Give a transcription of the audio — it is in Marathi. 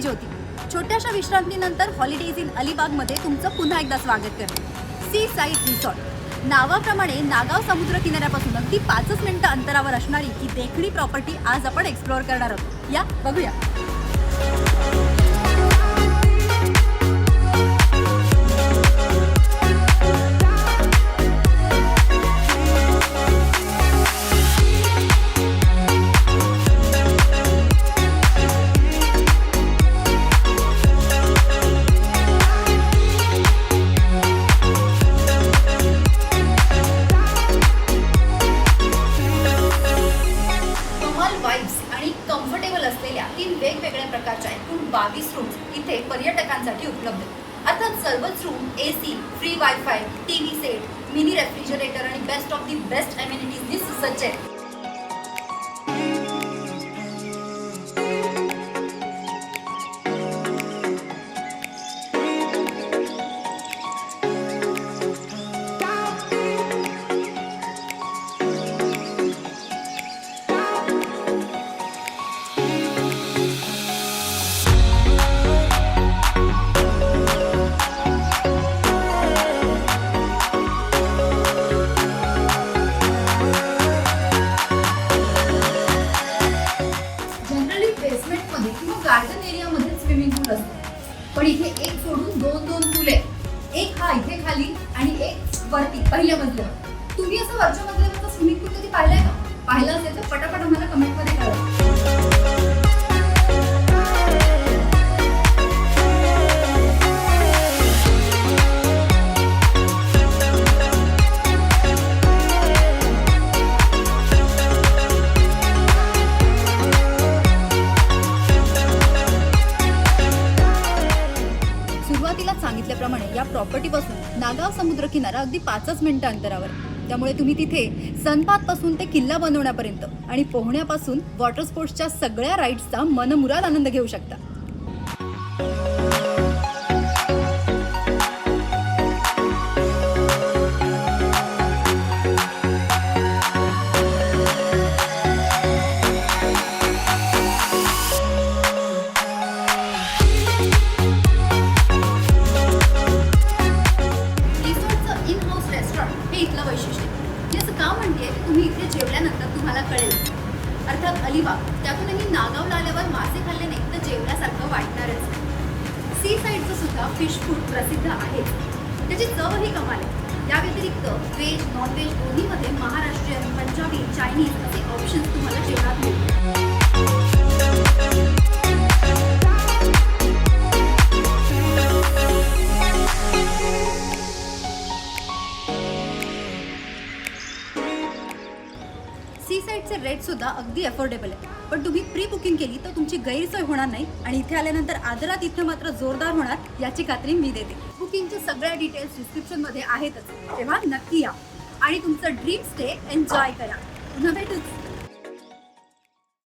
ज्योती. छोट्याशा विश्रांतीनंतर हॉलिडेज इन अलिबागमध्ये तुमचं पुन्हा एकदा स्वागत करते. सी साईड रिसॉर्ट नावाप्रमाणे नागाव समुद्र किनाऱ्यापासून अगदी पाचच मिनिटं अंतरावर असणारी ही देखणी प्रॉपर्टी आज आपण एक्सप्लोअर करणार आहोत. या बघूया. वेगवेगळ्या प्रकारच्या एकूण बावीस रूम्स इथे पर्यटकांसाठी उपलब्ध. आहेत अर्थात सर्वच room A C free wifi T V set mini refrigerator आणि बेस्ट ऑफ दी बेस्ट अम्युनिटीजनी सुसज्ज आहे एरियामध्ये स्विमिंग पूल असते. पण इथे एक सोडून दोन दोन पूल आहेत एक हा इथे खाली आणि एक वरती पहिल्या मजल्यावर. तुम्ही असं वरच्या मजल्यावर सुरुवातीला सांगितल्याप्रमाणे या प्रॉपर्टीपासून नागाव समुद्र किनारा अगदी पाचच मिनिटं अंतरावर. त्यामुळे तुम्ही तिथे सनपात पासून ते किल्ला बनवण्यापर्यंत आणि पोहण्यापासून वॉटर स्पोर्ट्सच्या सगळ्या राईड्सचा मनमुराद आनंद घेऊ शकता. अर्थात अलिबाग. त्यातूनही नागावला आल्यावर मासे खाल्ले नाही तर जेवल्यासारखं वाटणारच. सी साईडचं सुद्धा फिश फूड प्रसिद्ध आहे त्याची चवही कमाल आहे. त्या व्यतिरिक्त व्हेज नॉनव्हेज दोन्हीमध्ये महाराष्ट्रीयन पंजाबी चायनीज असे ऑप्शन्स तुम्हाला जेवणात मिळतील. सी रेटसुद्धा रेट सुद्धा अगदी अफोर्डेबल आहे. पण तुम्ही प्री बुकिंग केली तर तुमची गैरसोय होणार नाही आणि इथे आल्यानंतर आदरात इथे मात्र जोरदार होणार याची खात्री मी देते. बुकिंगच्या सगळ्या डिटेल्स डिस्क्रिप्शनमध्ये आहेतच. तेव्हा नक्की या. आणि तुमचं ड्रीम स्टे एन्जॉय करा. पुन्हा भेटूच.